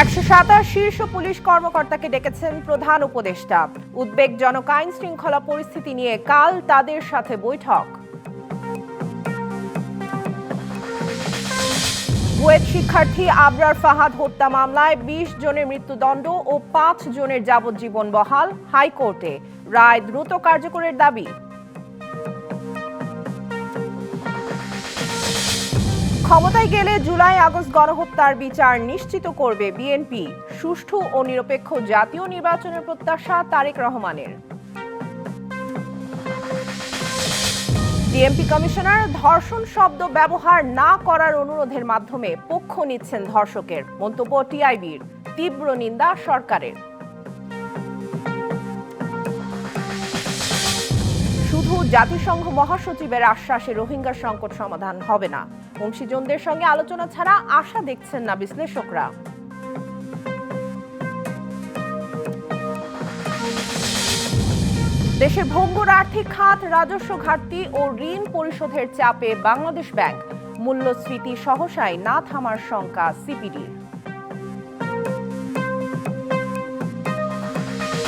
একশো সাতাশ শীর্ষ পুলিশ কর্মকর্তাকে ডেকেছেন প্রধান উপদেষ্টা। উদ্বেগজনক আইন শৃঙ্খলা পরিস্থিতি নিয়ে কাল তাদের সাথে বৈঠক। বুয়েট শিক্ষার্থী আবরার ফাহাদ হত্যা মামলায় বিশ জনের মৃত্যুদণ্ড ও পাঁচ জনের যাবজ্জীবন বহাল হাইকোর্টে। রায় দ্রুত কার্যকরের দাবি। ক্ষমতায় গেলে জুলাই আগস্ট গণহত্যার বিচার নিশ্চিত করবে বিএনপি। সুষ্ঠু ও নিরপেক্ষ জাতীয় নির্বাচনের প্রত্যাশা তারেক রহমানের। ডিএমপি কমিশনার ধর্ষণ শব্দ ব্যবহার না করার অনুরোধের মাধ্যমে পক্ষ নিচ্ছেন ধর্ষকের। মন্তব্য টিআইবির। তীব্র নিন্দা সরকারের। শুধু জাতিসংঘ মহাসচিবের আশ্বাসে রোহিঙ্গা সংকট সমাধান হবে না। বংশীজনদের সঙ্গে আলোচনা ছাড়া আশা দেখছেন না বিশ্লেষকরা। দেশের ভঙ্গুর আর্থিক খাত, রাজস্ব ঘাটতি ও ঋণ পরিশোধের চাপে বাংলাদেশ ব্যাংক। মূল্যস্ফীতি সহসায় না থামার শঙ্কা সিপিডির।